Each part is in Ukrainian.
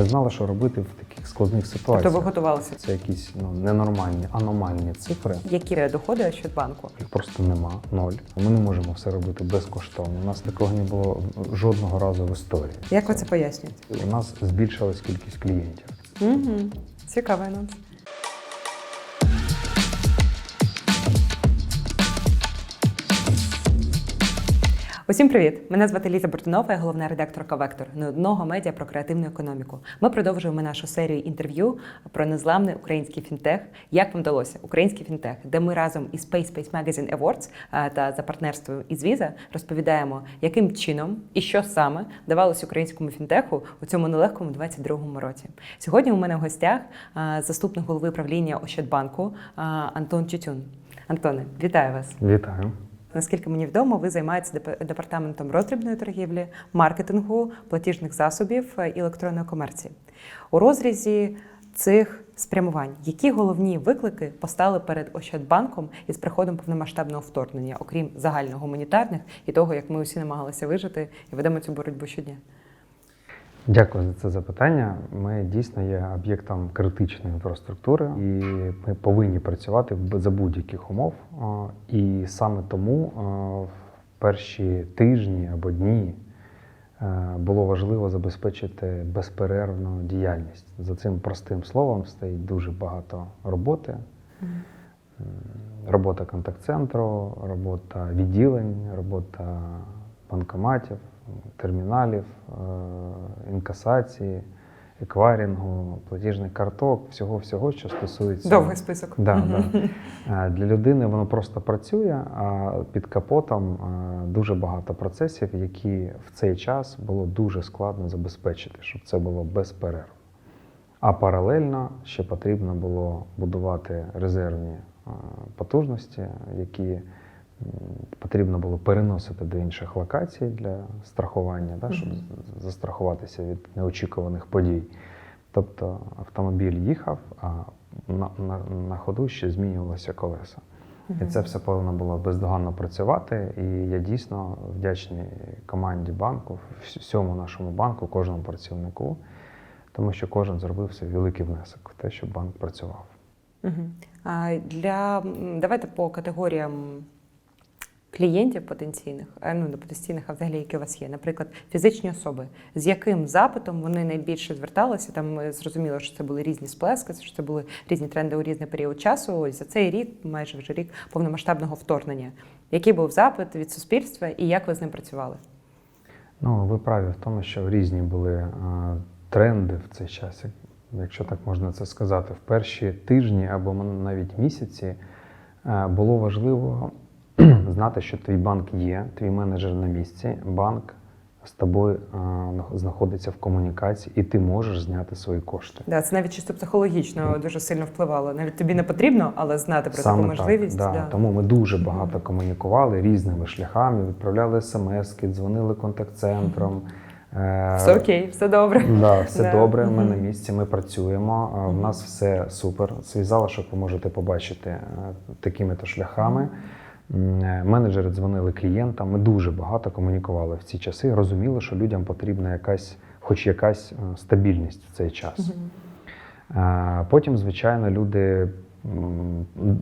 Ми знали, що робити в таких складних Тобто ситуаціях. ви готувалися. Це якісь ну, ненормальні, аномальні цифри. Які доходи Ощадбанку? Їх просто нема, ноль. Ми не можемо все робити безкоштовно. У нас такого не було жодного разу в історії. Як ви це пояснюєте? У нас збільшилась кількість клієнтів. Угу. Цікавий анонс. Усім привіт! Мене звати Ліза Бортунова, я головна редакторка Вектор не одного медіа про креативну економіку. Ми продовжуємо нашу серію інтерв'ю про незламний український фінтех. Як вам вдалося український фінтех, де ми разом із Space Space Magazine Awards е, та за партнерством із Visa розповідаємо, яким чином і що саме давалось українському фінтеху у цьому нелегкому 22-му році. Сьогодні у мене в гостях е, заступник голови правління Ощадбанку е, Антон Тютюн. Антоне, вітаю вас. Вітаю. Наскільки мені відомо, ви займаєтеся деп- департаментом роздрібної торгівлі, маркетингу, платіжних засобів е, і електронної комерції. У розрізі цих спрямувань, які головні виклики постали перед Ощадбанком із приходом повномасштабного вторгнення, окрім загальногуманітарних і того, як ми усі намагалися вижити і ведемо цю боротьбу щодня? Дякую за це запитання. Ми дійсно є об'єктом критичної інфраструктури, і ми повинні працювати за будь-яких умов. І саме тому в перші тижні або дні е, було важливо забезпечити безперервну діяльність. За цим простим словом стоїть дуже багато роботи. Робота контакт-центру, робота відділень, робота банкоматів, терміналів, е, інкасації, еквайрінгу, платіжних карток, всього-всього, що стосується. Довгий список. Да, да. Е, Для людини воно просто працює, а під капотом е, дуже багато процесів, які в цей час було дуже складно забезпечити, щоб це було без перерв. А паралельно ще потрібно було будувати резервні потужності, які потрібно було переносити до інших локацій для страхування, да, щоб застрахуватися від неочікуваних подій. Тобто автомобіль їхав, а на, на, на ходу ще змінювалися колеса. І це все повинно було бездоганно працювати. І я дійсно вдячний команді банку, всьому нашому банку, кожному працівнику, тому що кожен зробив свій великий внесок в те, щоб банк працював. Мгм. А для давайте по категоріям клієнтів потенційних, а, ну не потенційних, а взагалі які у вас є. Наприклад, фізичні особи, з яким запитом вони найбільше зверталися. Там ми зрозуміло, що це були різні сплески, що це були різні тренди у різний період часу. Ось за цей рік, майже вже рік повномасштабного вторгнення. Який був запит від суспільства і як ви з ним працювали? Ну, ви праві в тому, що різні були е, тренди в цей час, якщо так можна це сказати. В перші тижні або навіть місяці е, було важливо знати, що твій банк є, твій менеджер на місці, банк з тобою нах- знаходиться в комунікації, і ти можеш зняти свої кошти. Да, це навіть чисто психологічно дуже сильно впливало. Навіть тобі не потрібно, але знати про таку можливість. Так, да. Тому ми дуже багато комунікували різними шляхами, відправляли смски, дзвонили контакт-центром. Е, Все окей, все добре. Да, все Да. добре. Ми Мгм. на місці, ми працюємо. а, В нас все супер. Свій залишок ви можете побачити е, такими то шляхами. Е, Менеджери дзвонили клієнтам. Ми дуже багато комунікували в ці часи. Розуміли, що людям потрібна якась, хоч якась е, стабільність в цей час. Е, Потім, звичайно, люди.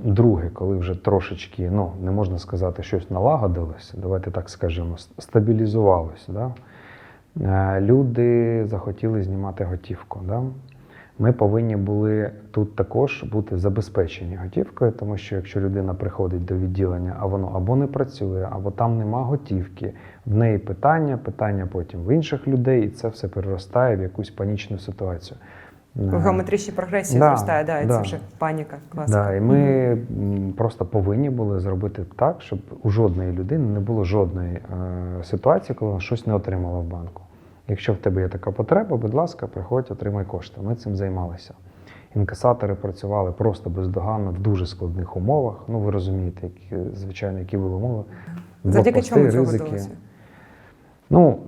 Друге, коли вже трошечки, ну не можна сказати, щось налагодилось, давайте так скажемо, с- стабілізувалось. Да? Люди захотіли знімати готівку. Да? Ми повинні були тут також бути забезпечені готівкою, тому що якщо людина приходить до відділення, а воно або не працює, або там нема готівки, в неї питання, питання потім в інших людей, і це все переростає в якусь панічну ситуацію. У Е, геометричній прогресії Да, зростає, да, і це вже паніка. Класика. Да, і ми м, просто повинні були зробити так, щоб у жодної людини не було жодної е, ситуації, коли вона щось не отримала в банку. Якщо в тебе є така потреба, будь ласка, приходь, отримай кошти. Ми цим займалися. Інкасатори працювали просто бездоганно в дуже складних умовах. Ну, ви розумієте, які, звичайно, які були умови. Завдяки чому ризики. вдалося? Ну,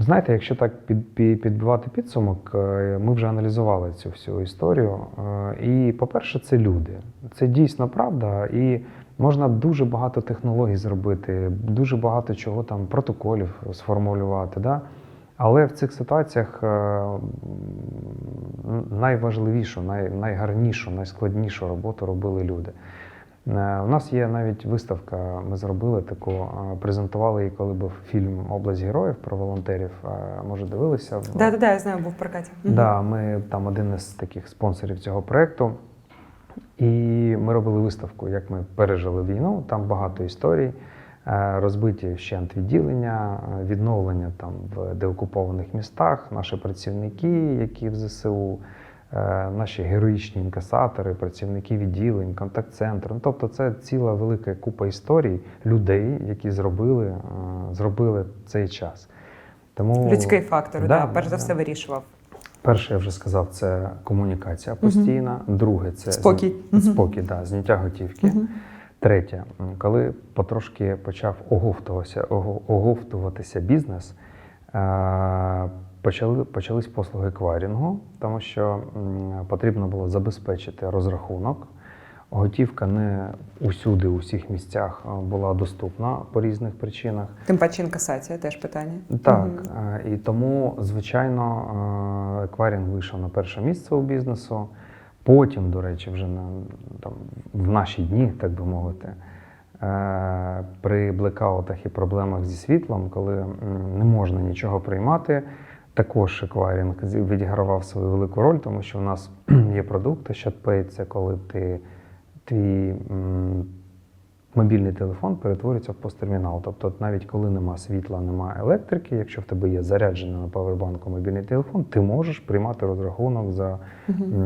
знаєте, якщо так під, під, підбивати підсумок, е, ми вже аналізували цю всю історію. Е, І, по-перше, це люди. Це дійсно правда. І можна дуже багато технологій зробити, дуже багато чого там, протоколів сформулювати. Да? Але в цих ситуаціях е, найважливішу, най, найгарнішу, найскладнішу роботу робили люди. Е, У нас є навіть виставка, ми зробили таку, е, презентували її, коли був фільм Область героїв про волонтерів. Може, дивилися? в- Да, да, да, я знаю, був в прокаті. Да, ми там один із таких спонсорів цього проєкту. І ми робили виставку, як ми пережили війну. Там багато історій, розбиті вщент відділення, е, відновлення там в деокупованих містах, наші працівники, які в ЗСУ, е, наші героїчні інкасатори, працівники відділень, контакт-центру. Ну, Тобто, це ціла велика купа історій людей, які зробили, е, зробили цей час. Тому Людський фактор, Да, да, перш за да. все вирішував. Перше, я вже сказав, це комунікація постійна. Друге, це Спокій. зн- спокій, да, зняття готівки. Мгм. Третє, коли потрошки почав оговтуватися, оговтуватися бізнес, е, почали, почались послуги кварінгу, тому що потрібно було забезпечити розрахунок. Готівка не усюди, у всіх місцях е, була доступна по різних причинах. Тим паче інкасація теж питання. Так, е, і тому, звичайно, еквайринг вийшов на перше місце у бізнесу. Потім, до речі, вже на, там, в наші дні, так би мовити, е, при блекаутах і проблемах зі світлом, коли не можна нічого приймати, також еквайрінг відігравав свою велику роль, тому що в нас є продукти що пеється, коли ти твій мобільний телефон перетворюється в посттермінал. Тобто, навіть коли нема світла, нема електрики, якщо в тебе є заряджений на павербанку мобільний телефон, ти можеш приймати розрахунок за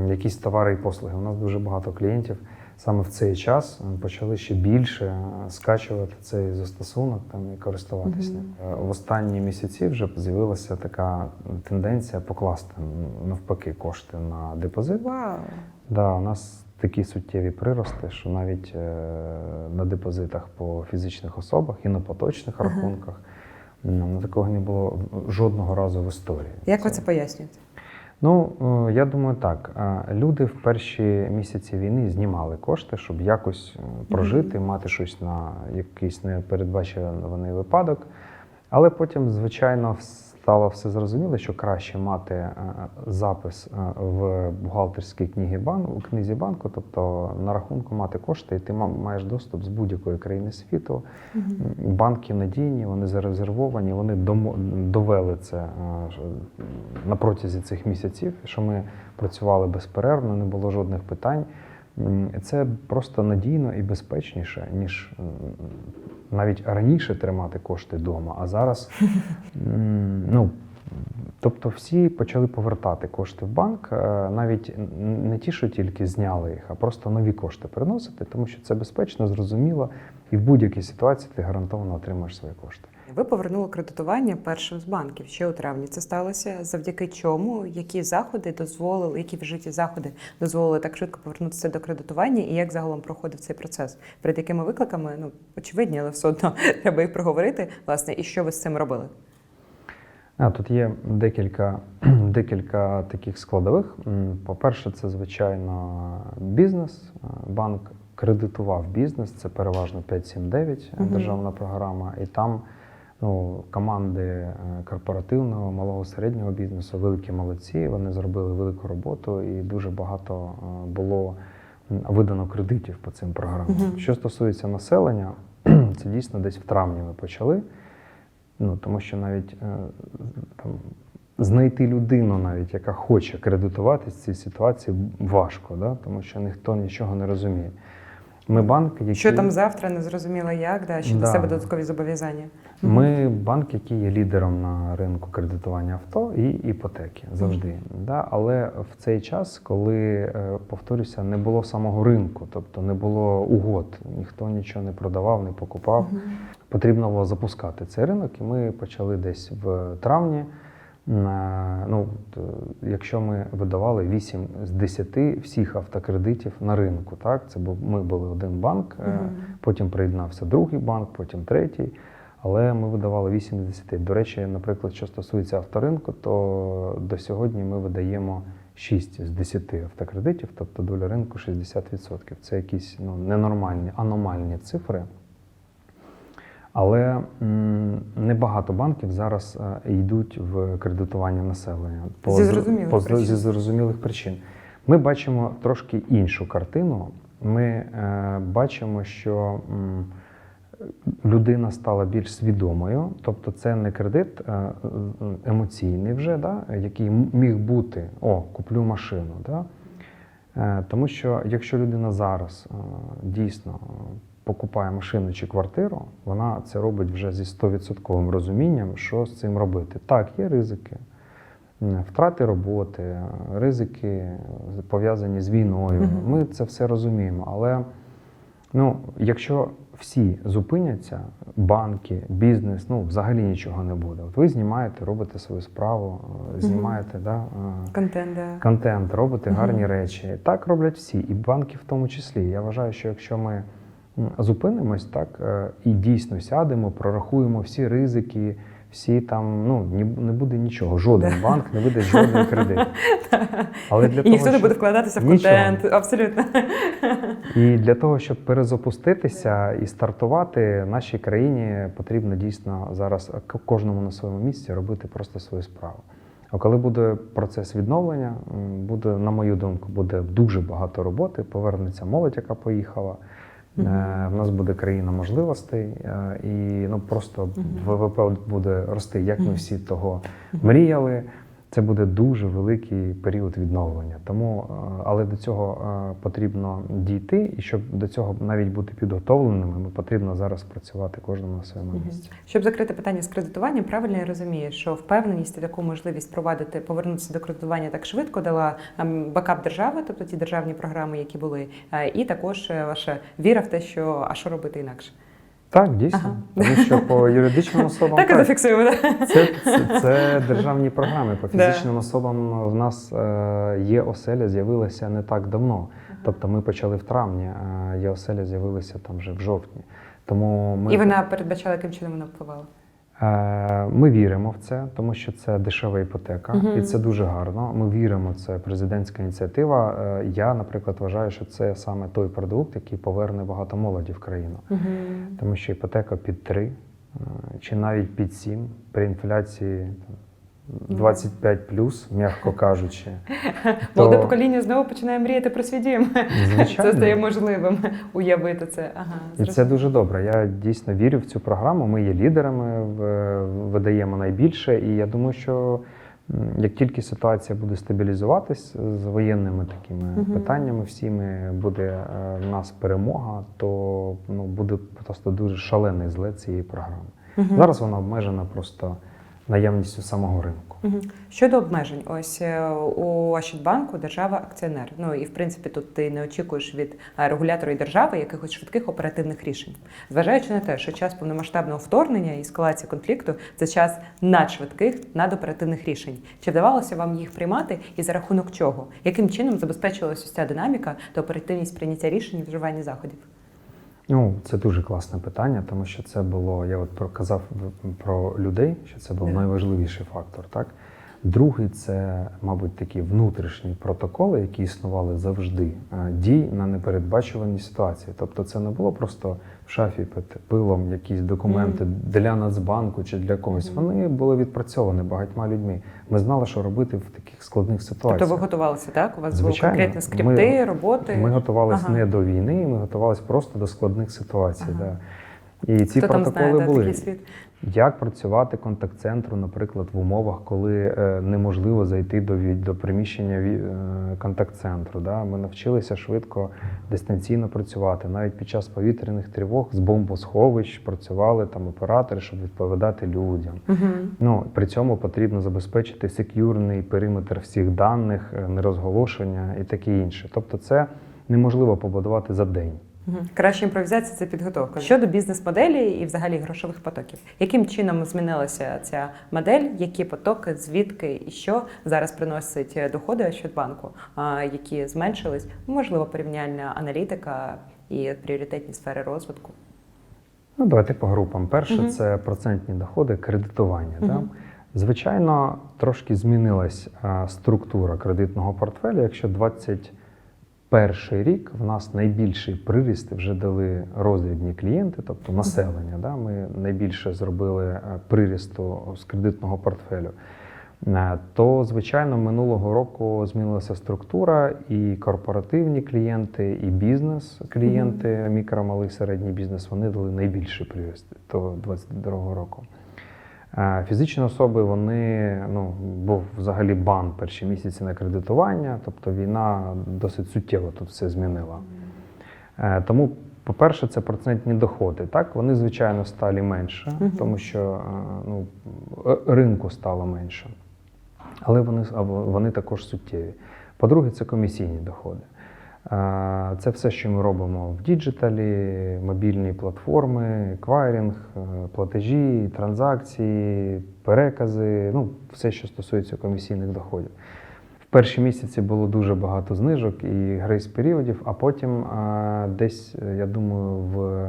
якісь товари і послуги. У нас дуже багато клієнтів саме в цей час почали ще більше е, скачувати цей застосунок там і користуватися ним. Е, В останні місяці вже з'явилася така тенденція покласти навпаки кошти на депозит. Вау. Да, у нас такі суттєві прирости, що навіть е, на депозитах по фізичних особах і на поточних Ага. рахунках ну, такого не було жодного разу в історії. Як ви це пояснюєте? Ну, е, я думаю, так. Е, Люди в перші місяці війни знімали кошти, щоб якось прожити, мати щось на якийсь непередбачуваний випадок. Але потім, звичайно, стало все зрозуміло, що краще мати е, запис е, в бухгалтерській книгі банку, книзі банку, тобто на рахунку мати кошти, і ти маєш доступ з будь-якої країни світу. Банки надійні, вони зарезервовані, вони довели це е, на протязі цих місяців, що ми працювали безперервно, не було жодних питань. Це просто надійно і безпечніше, ніж навіть раніше тримати кошти вдома, а зараз ну. Тобто всі почали повертати кошти в банк, е, навіть не ті, що тільки зняли їх, а просто нові кошти приносити, тому що це безпечно, зрозуміло, і в будь-якій ситуації ти гарантовано отримаєш свої кошти. Ви повернули кредитування першим з банків ще у травні. Це сталося завдяки чому? Які заходи дозволили, які вжиті заходи дозволили так швидко повернутися до кредитування, і як загалом проходив цей процес? Перед якими викликами? Ну очевидні, але все одно треба їх проговорити. Власне, і що ви з цим робили? А, тут є декілька, декілька таких складових. По-перше, це звичайно бізнес. Е, Банк кредитував бізнес, це переважно 579 Мгм. державна програма, і там ну, команди е, корпоративного, малого середнього бізнесу великі молодці. Вони зробили велику роботу і дуже багато е, було видано кредитів по цим програмам. Мгм. Що стосується населення, це дійсно десь в травні ми почали. Ну, тому що навіть е, там, знайти людину, навіть, яка хоче кредитуватись в цій ситуації, важко, да? тому що ніхто нічого не розуміє. Ми банк, який, Що там завтра, не зрозуміло як, да, ще Да. до себе додаткові зобов'язання. Ми банк, який є лідером на ринку кредитування авто і іпотеки завжди. Да? Але в цей час, коли, е, повторюся, не було самого ринку, тобто не було угод, ніхто нічого не продавав, не покупав. Потрібно було запускати цей ринок, і ми почали десь в травні. На, ну, якщо ми видавали 8 з 10 всіх автокредитів на ринку, так? Це був, ми були один банк, е, Мгм. потім приєднався другий банк, потім третій. Але ми видавали 8 з 10. До речі, наприклад, що стосується авторинку, то до сьогодні ми видаємо 6 з 10 автокредитів, тобто доля ринку 60%. Це якісь ну, ненормальні, аномальні цифри. Але небагато банків зараз е, йдуть в кредитування населення Зі зрозумілих по- причин. зі зрозумілих причин. Ми бачимо трошки іншу картину. Ми е, бачимо, що м, людина стала більш свідомою, тобто це не кредит е, е, емоційний вже, да, який міг бути: о, куплю машину. Да? Е, Тому що якщо людина зараз е, дійсно покупає машину чи квартиру, вона це робить вже зі 100% розумінням, що з цим робити. Так, є ризики. Втрати роботи, ризики пов'язані з війною. Ми це все розуміємо. Але ну, якщо всі зупиняться, банки, бізнес, ну взагалі нічого не буде. От ви знімаєте, робите свою справу, е, знімаєте да, е, Контент, контент, робите гарні речі. Так роблять всі, і банки в тому числі. Я вважаю, що якщо ми зупинимось так е, і дійсно сядемо, прорахуємо всі ризики, всі там ну не буде нічого. Жоден банк не буде жоден кредит. Але для І ніхто не буде вкладатися в Нічого. контент. Абсолютно. І для того, щоб перезапуститися і стартувати, нашій країні потрібно дійсно зараз кожному на своєму місці робити просто свою справу. А коли буде процес відновлення, буде, на мою думку, буде дуже багато роботи, повернеться молодь, яка поїхала. Е, В нас буде країна можливостей, е, і ну просто ВВП буде рости, як ми всі того мріяли. Це буде дуже великий період відновлення. Тому, е, але до цього е, потрібно дійти, і щоб до цього навіть бути підготовленими, ми потрібно зараз працювати кожному на своєму місці. Щоб закрити питання з кредитуванням, правильно я розумію, що впевненість і таку можливість провадити, повернутися до кредитування так швидко дала ем, бакап держави, тобто ті державні програми, які були, е, і також ваша віра в те, що а що робити інакше. Так, дійсно, Ага. тому що по юридичним особам Так так, зафіксуємо. да? Це, це, це державні програми. По Да. фізичним особам в нас е, є оселя, з'явилася не так давно. Тобто ми почали в травні, а є оселя з'явилася там вже в жовтні. Тому ми, І вона передбачала, яким чином вона впливала. Е, ми віримо в це, тому що це дешева іпотека, Мгм. і це дуже гарно. Ми віримо, це президентська ініціатива. Е, я, наприклад, вважаю, що це саме той продукт, який поверне багато молоді в країну. Тому що іпотека під 3 е, чи навіть під 7 при інфляції там, 25 плюс, м'яко кажучи. Молоде то, покоління знову починає мріяти про свій дім. Звичайно. Це стає можливим уявити це. Ага, І це дуже добре. Я дійсно вірю в цю програму. Ми є лідерами, видаємо найбільше. І я думаю, що як тільки ситуація буде стабілізуватись з воєнними такими Мгм. питаннями, всіми буде е, в нас перемога, то ну, буде просто дуже шалений злет цієї програми. Мгм. Зараз вона обмежена просто наявністю самого ринку. Щодо обмежень, ось е, у Ощадбанку держава акціонер. Ну і в принципі тут ти не очікуєш від е, регулятора і держави якихось швидких оперативних рішень, зважаючи на те, що час повномасштабного вторгнення і ескалації конфлікту це час надшвидких надоперативних рішень. Чи вдавалося вам їх приймати і за рахунок чого? Яким чином забезпечилася ця динаміка та оперативність прийняття рішень і вживання заходів? Ну, це дуже класне питання, тому що це було, я от проказав про людей, що це був найважливіший фактор, так? Другий це, мабуть, такі внутрішні протоколи, які існували завжди, е, дій на непередбачувані ситуації. Тобто це не було просто в шафі під пилом якісь документи для Нацбанку чи для когось. Мгм. Вони були відпрацьовані багатьма людьми. Ми знали, що робити в таких складних ситуаціях. Тобто ви готувалися, так? У вас були конкретні скрипти, роботи. Ми готувалися Ага. не до війни, ми готувалися просто до складних ситуацій. Ага. Да. І ці Хто там протоколи знає були. такий світ? Як працювати контакт-центру, наприклад, в умовах, коли е, неможливо зайти до, від- до приміщення е, контакт-центру. Да? Ми навчилися швидко дистанційно працювати. Навіть під час повітряних тривог з бомбосховищ працювали там оператори, щоб відповідати людям. Мгм. Ну, при цьому потрібно забезпечити сек'юрний периметр всіх даних, е, нерозголошення і таке інше. Тобто, це неможливо побудувати за день. Краща імпровізація це підготовка. Щодо бізнес-моделі і взагалі грошових потоків. Яким чином змінилася ця модель? Які потоки, звідки і що зараз приносить е, доходи Ощадбанку, які зменшились? Можливо, порівняльна аналітика і пріоритетні сфери розвитку. Ну, давайте по групам. Перше Мгм. це процентні доходи, кредитування. Да? Звичайно, трошки змінилась структура кредитного портфеля. Якщо 20 перший рік в нас найбільший приріст вже дали роздрібні клієнти, тобто населення. Да? Ми найбільше зробили е, прирісту з кредитного портфелю. Е, То, звичайно, минулого року змінилася структура, і корпоративні клієнти, і бізнес-клієнти, мікро, малий, середній бізнес, вони дали найбільший приріст до 2022 року. Фізичні особи вони ну був взагалі бан перші місяці на кредитування, тобто війна досить суттєво тут все змінила. Е, Тому, по-перше, це процентні доходи. Так, вони звичайно стали менше, тому що е, ну, е, ринку стало менше. Але вони, вони також суттєві. По-друге, це комісійні доходи. Це все, що ми робимо в діджиталі, мобільні платформи, еквайринг, е, платежі, транзакції, перекази, ну, все, що стосується комісійних доходів. В перші місяці було дуже багато знижок і грейс періодів, а потім е, десь, я думаю, в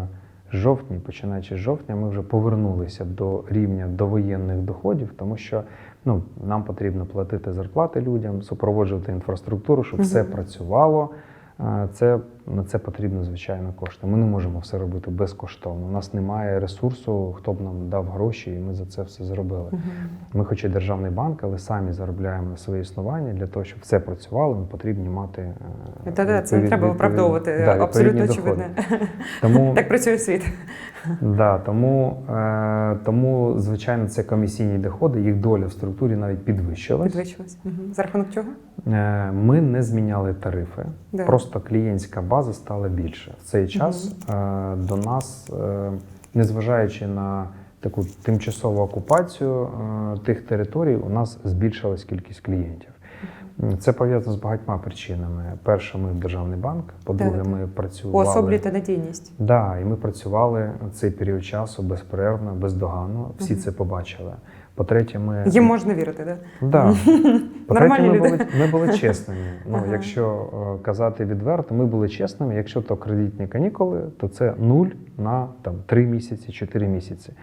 жовтні, починаючи з жовтня, ми вже повернулися до рівня довоєнних доходів, тому що ну, нам потрібно платити зарплати людям, супроводжувати інфраструктуру, щоб все працювало. Це, на це потрібно, звичайно, кошти. Ми не можемо все робити безкоштовно. У нас немає ресурсу, хто б нам дав гроші, і ми за це все зробили. Ми, хоч і державний банк, але самі заробляємо на своє існування для того, щоб все працювало, ми потрібні мати. е, Та-та, це не треба виправдовувати. да, Абсолютно очевидно. Тому, Так працює світ. да, тому, е, тому, звичайно, це комісійні доходи, їх доля в структурі навіть підвищилась. Підвищилось. Мгм. За рахунок чого? Е, Ми не зміняли тарифи, Да. просто клієнтська база стала більше. В цей час е, до нас, е, незважаючи на таку тимчасову окупацію тих територій, у нас збільшилась кількість клієнтів. Це пов'язано з багатьма причинами. Перше, ми державний банк. По-друге, ми працювали. Уособлюєте надійність. Да, і ми працювали цей період часу безперервно, бездоганно. Всі Мгм. це побачили. По-третє, ми Їм можна вірити? Да. По-третє, Нормальні ми люди. були, ми були чесними. Ну, Ага. якщо е, казати відверто, ми були чесними. Якщо то кредитні канікули, то це нуль на там, 3 місяці, 4 місяці.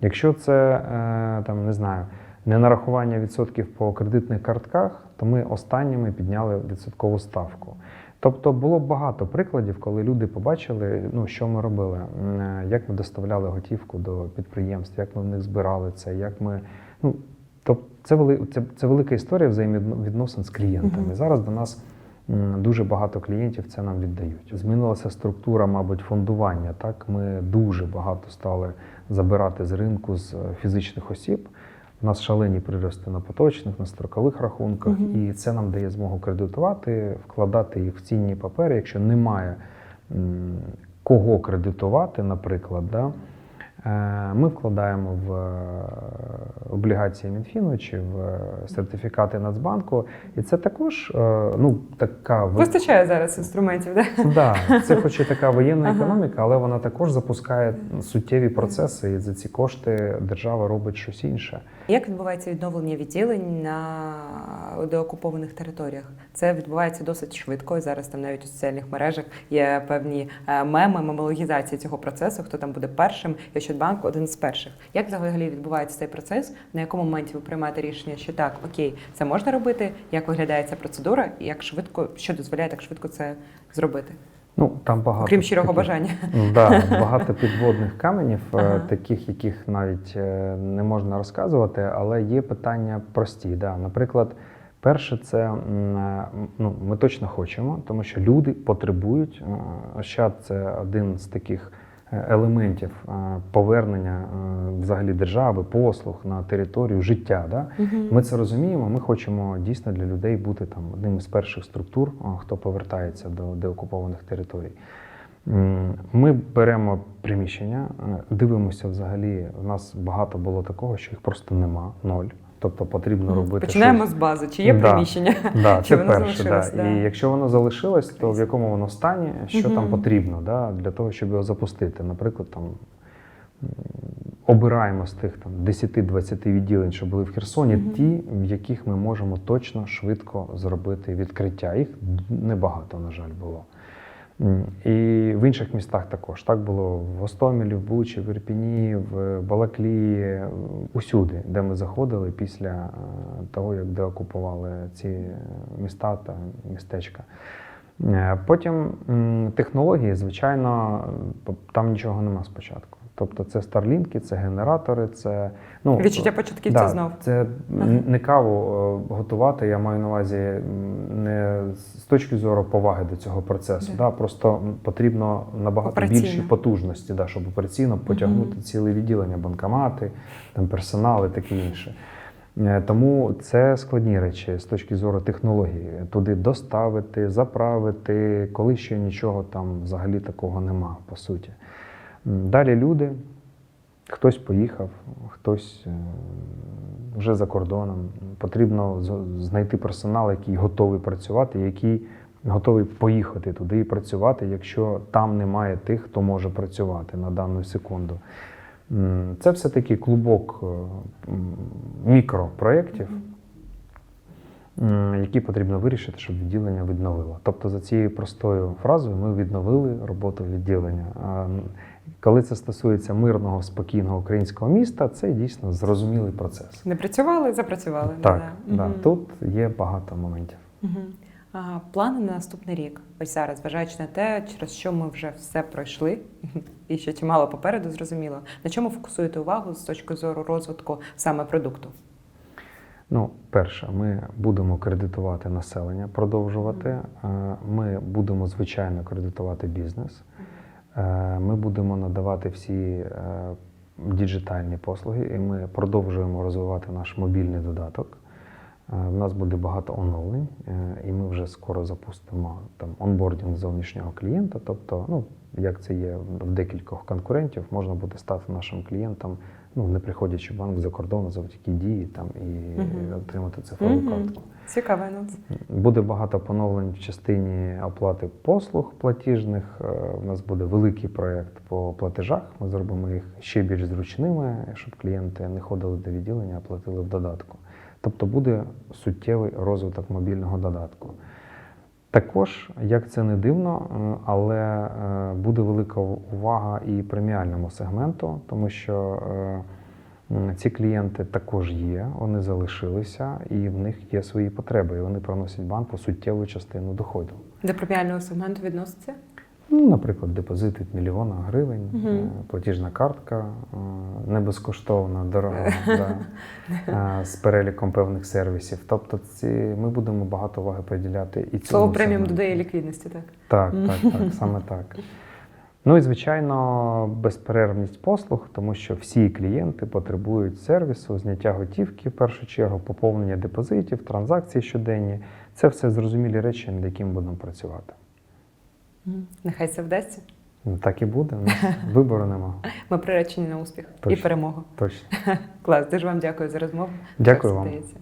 Якщо це е, там, не знаю, не нарахування відсотків по кредитних картках, то ми останніми підняли відсоткову ставку. Тобто було багато прикладів, коли люди побачили, ну, що ми робили, е, як ми доставляли готівку до підприємств, як ми в них збирали це, як ми. Ну, Тобто це, вели, це, це велика історія взаємовідносин з клієнтами. Мгм. Зараз до нас дуже багато клієнтів це нам віддають. Змінилася структура, мабуть, фондування. Так, ми дуже багато стали забирати з ринку з е, фізичних осіб. У нас шалені прирости на поточних, на строкових рахунках, Мгм. і це нам дає змогу кредитувати, вкладати їх в цінні папери. Якщо немає кого кредитувати, наприклад, да, Ми вкладаємо в е, облігації Мінфіну чи в е, сертифікати Нацбанку, і це також е, ну, така Вистачає зараз інструментів, так? да, це хоч і така воєнна Ага. економіка, але вона також запускає суттєві процеси, і за ці кошти держава робить щось інше. Як відбувається відновлення відділень на деокупованих територіях? Це відбувається досить швидко. Зараз там навіть у соціальних мережах є певні е, меми, мемологізації цього процесу. Хто там буде першим? І Ощадбанк один з перших. Як взагалі відбувається цей процес? На якому моменті ви приймаєте рішення, що так, окей, це можна робити? Як виглядає ця процедура? І як швидко що дозволяє так швидко це зробити? Ну там багато Окрім щирого таких- бажання. Да, багато підводних каменів, е, Ага. таких, яких навіть е, не можна розказувати, але є питання прості. Да. Наприклад, перше, це е, ну, ми точно хочемо, тому що люди потребують. Ощад це один з таких елементів е, повернення е, взагалі держави, послуг на територію життя. Да. Ми це розуміємо. Ми хочемо дійсно для людей бути там одним із перших структур, хто повертається до деокупованих територій. Ми беремо приміщення, е, дивимося взагалі. У нас багато було такого, що їх просто нема, ноль. Тобто потрібно робити Починаємо щось. з бази. Чи є Да. приміщення? Да, Чи це воно перше, да. да. І якщо воно залишилось, то в якому воно стані, що там потрібно да, для того, щоб його запустити. Наприклад, там обираємо з тих там 10-20 відділень, що були в Херсоні, Мгм. ті, в яких ми можемо точно швидко зробити відкриття. Їх небагато, на жаль, було. І в інших містах також. Так було в Гостомелі, в Бучі, в Ірпіні, в Балаклії, усюди, де ми заходили після е, того, як деокупували ці міста та містечка. Е, Потім технології, звичайно, там нічого нема спочатку. Тобто це старлінки, це генератори, це ну Відчуття початківця да, знов. Це н- не каву е, готувати. Я маю на увазі не з точки зору поваги до цього процесу. Да. Да. просто потрібно набагато Операційно. більші потужності, да, щоб операційно потягнути Мгм. ціле відділення, банкомати, там персонал і таке інше. Е, Тому це складні речі з точки зору технології. Туди доставити, заправити, коли ще нічого там взагалі такого нема, по суті. Далі люди, хтось поїхав, хтось е, вже за кордоном. Потрібно знайти персонал, який готовий працювати, який готовий поїхати туди і працювати, якщо там немає тих, хто може працювати на дану секунду. Це все-таки клубок е, мікропроєктів, які потрібно вирішити, щоб відділення відновило. Тобто, за цією простою фразою ми відновили роботу відділення. Коли це стосується мирного, спокійного українського міста, це дійсно зрозумілий процес. Не працювали, запрацювали. Так, да. да, Мгм. тут є багато моментів. Мгм. А, плани на наступний рік. Ось зараз, зважаючи на те, через що ми вже все пройшли, і ще чимало попереду, зрозуміло. На чому фокусуєте увагу з точки зору розвитку саме продукту? Ну, перше, ми будемо кредитувати населення, продовжувати. Е, Ми будемо звичайно кредитувати бізнес. Е, Ми будемо надавати всі е, діджитальні послуги, і ми продовжуємо розвивати наш мобільний додаток. Е, В нас буде багато оновлень, е, і ми вже скоро запустимо там онбордінг зовнішнього клієнта. Тобто, ну як це є в декількох конкурентів, можна буде стати нашим клієнтом, ну не приходячи в банк за кордону завдяки дії там і Мгм. отримати цифрову Мгм. картку. Цікавий анонс. Буде багато поновлень в частині оплати послуг платіжних. Е, У нас буде великий проєкт по платежах. Ми зробимо їх ще більш зручними, щоб клієнти не ходили до відділення, а платили в додатку. Тобто буде суттєвий розвиток мобільного додатку. Також, як це не дивно, е, але е, буде велика увага і преміальному сегменту, тому що е, ці клієнти також є, вони залишилися, і в них є свої потреби, і вони приносять банку суттєву частину доходу. До преміального сегменту відноситься? Ну, наприклад, депозит від мільйона гривень, Мгм. е, платіжна картка, е, не безкоштовна, дорога, да, е, з переліком певних сервісів. Тобто, ці, ми будемо багато уваги приділяти і цьому. Слово преміум додає ліквідності, так? Так, так, так, саме так. Ну і звичайно, безперервність послуг, тому що всі клієнти потребують сервісу, зняття готівки в першу чергу, поповнення депозитів, транзакції щоденні. Це все зрозумілі речі, над якими будемо працювати. Нехай це вдасться. Так і буде. Вибору нема. Ми приречені на успіх і перемогу. Точно. Клас, дуже вам дякую за розмову. Дякую Так, вам. здається.